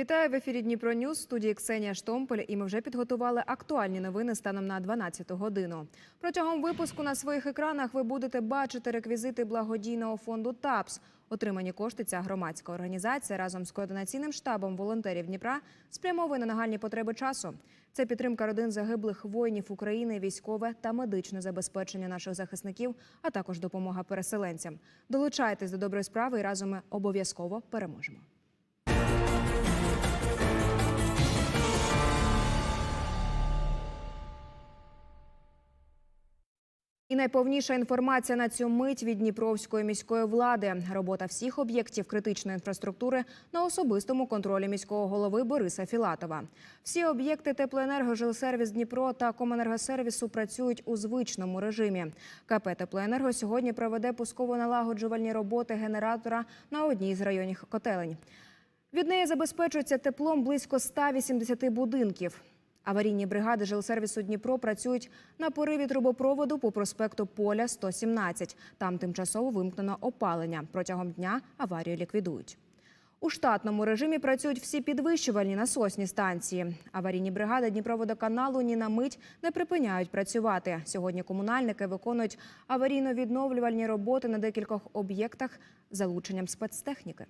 Вітаю в ефірі Дніпро Ньюс, студії Ксенія Штомполь. І ми вже підготували актуальні новини станом на 12 годину. Протягом випуску на своїх екранах ви будете бачити реквізити благодійного фонду ТАПС. Отримані кошти ця громадська організація разом з координаційним штабом волонтерів Дніпра спрямовує на нагальні потреби часу. Це підтримка родин загиблих воїнів України, військове та медичне забезпечення наших захисників, а також допомога переселенцям. Долучайтесь до доброї справи і разом ми обов'язково переможемо. І найповніша інформація на цю мить від Дніпровської міської влади. Робота всіх об'єктів критичної інфраструктури на особистому контролі міського голови Бориса Філатова. Всі об'єкти теплоенерго, жилсервіс Дніпро та Комунергосервісу працюють у звичному режимі. КП Теплоенерго сьогодні проведе пусково-налагоджувальні роботи генератора на одній з районних котелень. Від неї забезпечується теплом близько 180 будинків. Аварійні бригади жилсервісу Дніпро працюють на пориві трубопроводу по проспекту Поля 117. Там тимчасово вимкнено опалення. Протягом дня аварію ліквідують. У штатному режимі працюють всі підвищувальні насосні станції. Аварійні бригади Дніпроводоканалу ні на мить не припиняють працювати. Сьогодні комунальники виконують аварійно-відновлювальні роботи на декількох об'єктах залученням спецтехніки.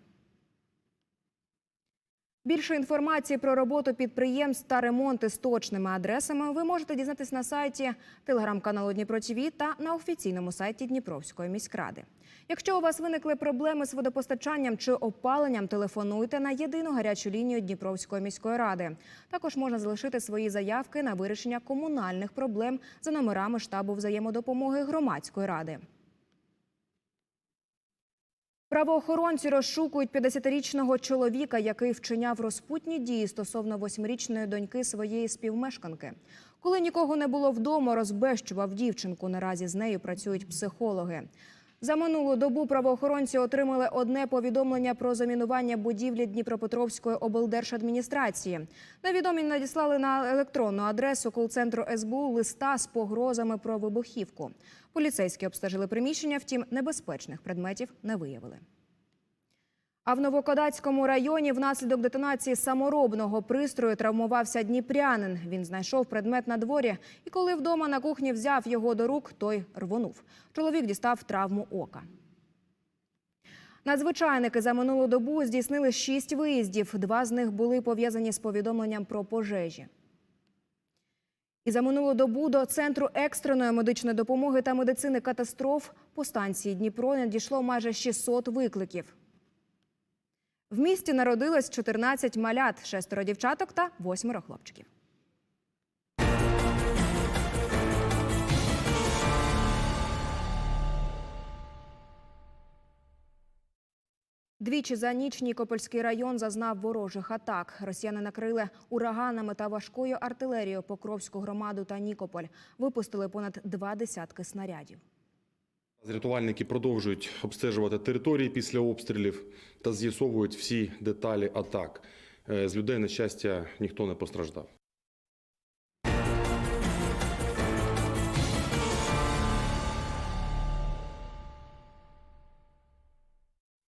Більше інформації про роботу підприємств та ремонти з точними адресами ви можете дізнатись на сайті телеграм-каналу Дніпро ТВ та на офіційному сайті Дніпровської міськради. Якщо у вас виникли проблеми з водопостачанням чи опаленням, телефонуйте на єдину гарячу лінію Дніпровської міської ради. Також можна залишити свої заявки на вирішення комунальних проблем за номерами штабу взаємодопомоги громадської ради. Правоохоронці розшукують 50-річного чоловіка, який вчиняв розпутні дії стосовно восьмирічної доньки своєї співмешканки. Коли нікого не було вдома, розбещував дівчинку. Наразі з нею працюють психологи. За минулу добу правоохоронці отримали одне повідомлення про замінування будівлі Дніпропетровської облдержадміністрації. Невідомі надіслали на електронну адресу кол-центру СБУ листа з погрозами про вибухівку. Поліцейські обстежили приміщення, втім небезпечних предметів не виявили. А в Новокодацькому районі внаслідок детонації саморобного пристрою травмувався дніпрянин. Він знайшов предмет на дворі, і коли вдома на кухні взяв його до рук, той рвонув. Чоловік дістав травму ока. Надзвичайники за минулу добу здійснили шість виїздів. Два з них були пов'язані з повідомленням про пожежі. За минулу добу до центру екстреної медичної допомоги та медицини катастроф по станції Дніпро надійшло майже 600 викликів. В місті народилось 14 малят, шестеро дівчаток та восьмеро хлопчиків. Двічі за ніч Нікопольський район зазнав ворожих атак. Росіяни накрили ураганами та важкою артилерією Покровську громаду та Нікополь. Випустили понад два десятки снарядів. Рятувальники продовжують обстежувати території після обстрілів та з'ясовують всі деталі атак. Е, З людей, на щастя, ніхто не постраждав.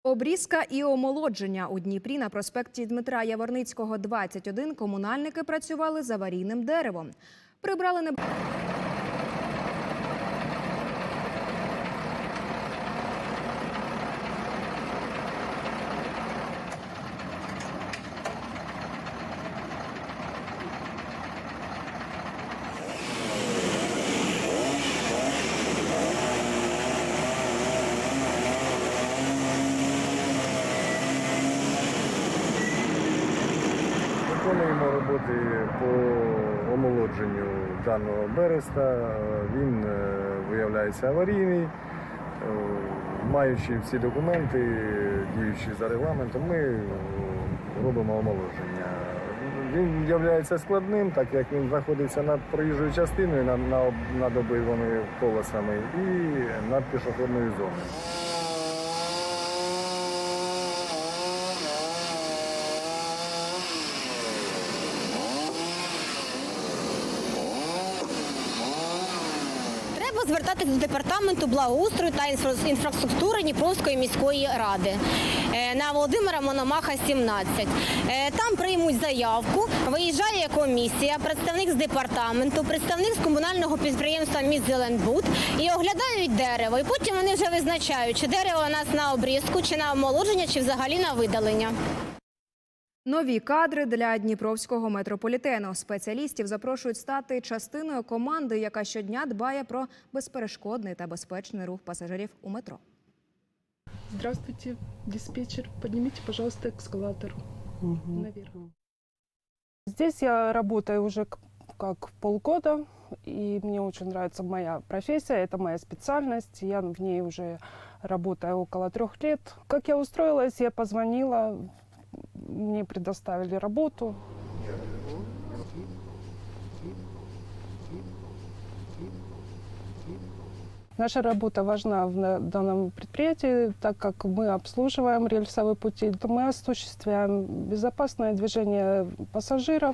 Обрізка і омолодження у Дніпрі на проспекті Дмитра Яворницького, 21 комунальники працювали з аварійним деревом. Прибрали не роботи по омолодженню даного береста. Він е, виявляється аварійний. Е, Маючи всі документи, діючи за регламентом, ми е, робимо омоложення. Він є складним, так як він знаходиться над проїжджою частиною, над, над, обидвими полосами і над пішохідною зоною. Треба звертатись до департаменту благоустрою та інфраструктури Дніпровської міської ради е, на Володимира Мономаха, 17. Е, Там приймуть заявку, виїжджає комісія, представник з департаменту, представник з комунального підприємства «Міськзеленбуд» і оглядають дерево. І потім вони вже визначають, чи дерево у нас на обрізку, чи на омолодження, чи взагалі на видалення. Нові кадри для Дніпровського метрополітену. Спеціалістів запрошують стати частиною команди, яка щодня дбає про безперешкодний та безпечний рух пасажирів у метро. Здравствуйте, диспетчер. Поднимите, пожалуйста, эскалатор наверх. Здесь я работаю уже как полгода, и мне очень нравится моя профессия, это моя специальность. Я в ней уже работаю около трех лет. Как я устроилась, я позвонила, мне предоставили работу. Наша работа важна в данном предприятии, так как мы обслуживаем рельсовые пути, мы осуществляем безопасное движение пассажиров.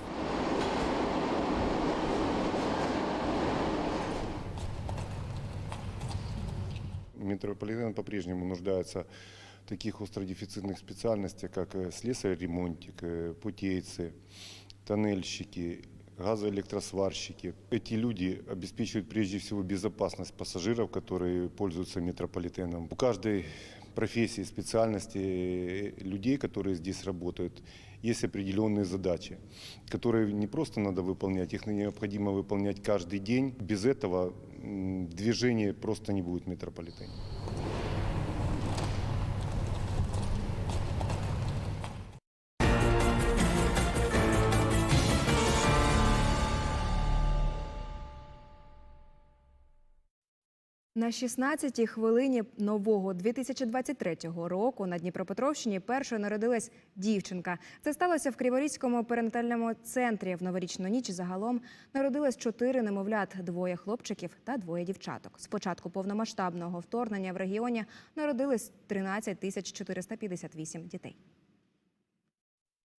Метрополитен по-прежнему нуждается таких остродефицитных специальностях, как э, слесарь-ремонтик, э, путейцы, тоннельщики, газоэлектросварщики. Эти люди обеспечивают прежде всего безопасность пассажиров, которые пользуются метрополитеном. У каждой профессии, специальности э, людей, которые здесь работают, есть определенные задачи, которые не просто надо выполнять, их необходимо выполнять каждый день. Без этого движения просто не будет в метрополитене. На 16-й хвилині нового 2023 року на Дніпропетровщині першою народилась дівчинка. Це сталося в Криворізькому перинатальному центрі. В новорічну ніч загалом народилось чотири немовлят: двоє хлопчиків та двоє дівчаток. З початку повномасштабного вторгнення в регіоні народилось 13 тисяч 458 дітей.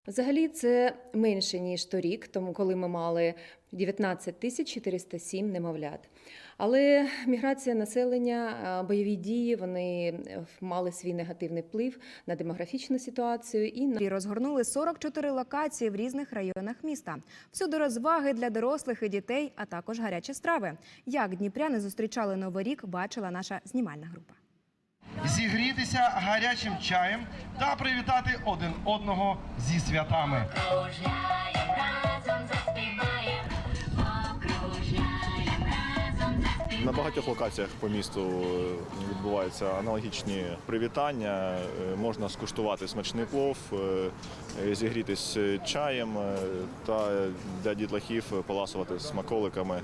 Взагалі це менше ніж торік, тому коли ми мали 19 тисяч 407 немовлят. Але міграція населення, бойові дії вони е, мали свій негативний вплив на демографічну ситуацію і на розгорнули 44 локації в різних районах міста. Всюди розваги для дорослих і дітей, а також гарячі страви. Як дніпряни зустрічали новий рік, бачила наша знімальна група. Зігрітися гарячим чаєм та привітати один одного зі святами. На багатьох локаціях по місту е, відбуваються аналогічні привітання. Е, Можна скуштувати смачний плов, е, зігрітись чаєм та для дітлахів поласувати смаколиками.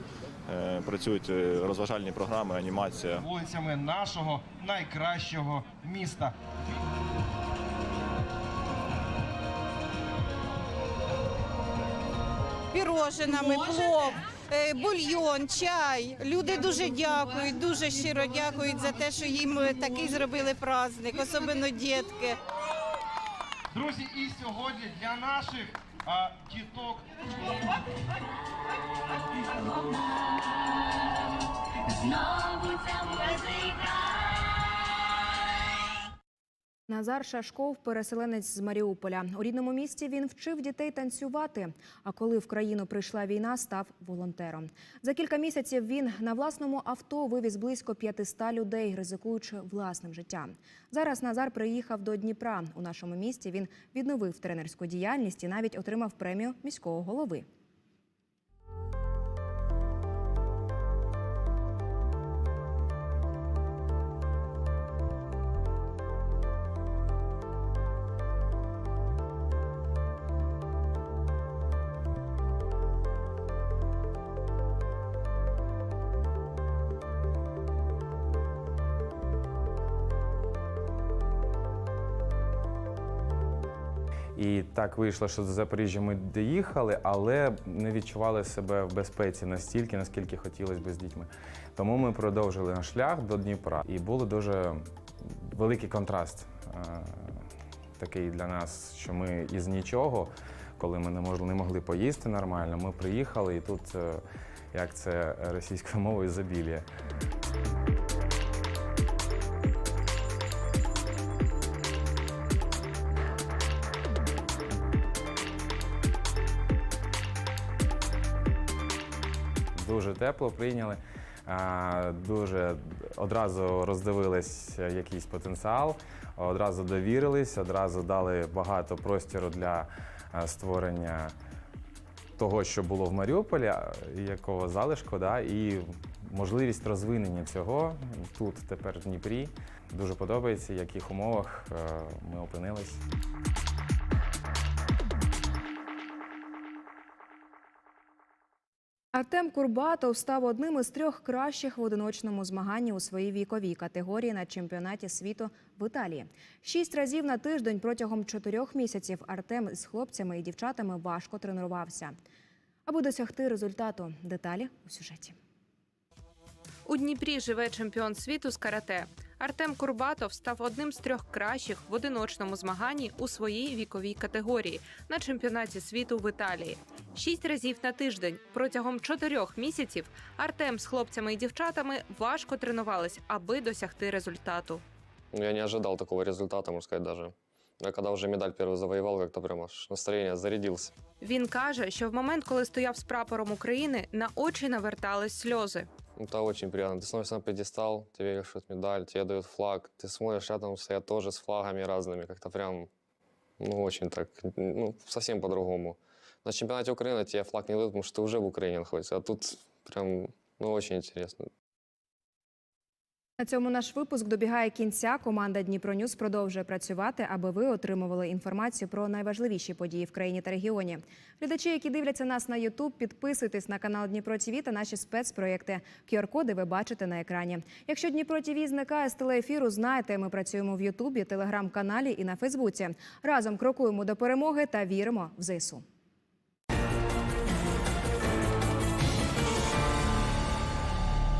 Е, Працюють е, розважальні програми, анімація. Вулицями нашого найкращого міста. пірожинами, плов, е, бульйон, чай. Люди дуже дякують, дуже щиро дякують за те, що їм такий зробили праздник, особливо дітки. Друзі, і сьогодні для наших а, діток Назар Шашков, переселенець з Маріуполя. У рідному місті він вчив дітей танцювати. А коли в країну прийшла війна, став волонтером. За кілька місяців він на власному авто вивіз близько 500 людей, ризикуючи власним життям. Зараз Назар приїхав до Дніпра. У нашому місті він відновив тренерську діяльність і навіть отримав премію міського голови. І так вийшло, що до Запоріжжя ми доїхали, але не відчували себе в безпеці настільки, наскільки хотілося б з дітьми. Тому ми продовжили наш шлях до Дніпра. І був дуже великий контраст е, такий для нас, що ми із нічого, коли ми не могли, не могли поїсти нормально, ми приїхали, і тут, е, як це російською мовою, ізобілія. Тепло прийняли. Дуже одразу роздивились якийсь потенціал, одразу довірились, одразу дали багато простіру для створення того, що було в Маріуполі, якого залишку, да, і можливість розвинення цього тут, тепер в Дніпрі. Дуже подобається, в яких умовах е, ми опинились. Артем Курбатов став одним із трьох кращих в одиночному змаганні у своїй віковій категорії на чемпіонаті світу в Італії. Шість разів на тиждень протягом чотирьох місяців Артем з хлопцями і дівчатами важко тренувався. Аби досягти результату, деталі у сюжеті. У Дніпрі живе чемпіон світу з карате. Артем Курбатов став одним з трьох кращих в одиночному змаганні у своїй віковій категорії на чемпіонаті світу в Італії. Шість разів на тиждень протягом чотирьох місяців Артем з хлопцями і дівчатами важко тренувались, аби досягти результату. Ну, я не ожидал такого результата, можно сказать, даже. Я когда уже медаль первую завоевал, как-то прям аж настроение зарядился. Він каже, що в момент, коли стояв з прапором України, на очі навертались сльози. Это очень приятно. Ты становишься на пьедестал, тебе вешают медаль, тебе дают флаг. Ты смотришь, рядом стоят тоже с флагами разными. Как-то прям, ну, очень так, ну, совсем по-другому. На чемпионате Украины тебе флаг не дают, потому что ты уже в Украине находишься. А тут прям, ну, очень интересно. На цьому наш випуск добігає кінця. Команда Дніпро Ньюс продовжує працювати, аби ви отримували інформацію про найважливіші події в країні та регіоні. Глядачі, які дивляться нас на Ютуб, підписуйтесь на канал Дніпро ТВ та наші спецпроєкти. QR-коди ви бачите на екрані. Якщо Дніпро ТВ зникає з телеефіру, знайте, ми працюємо в Ютубі, телеграм-каналі і на Фейсбуці. Разом крокуємо до перемоги та віримо в ЗСУ.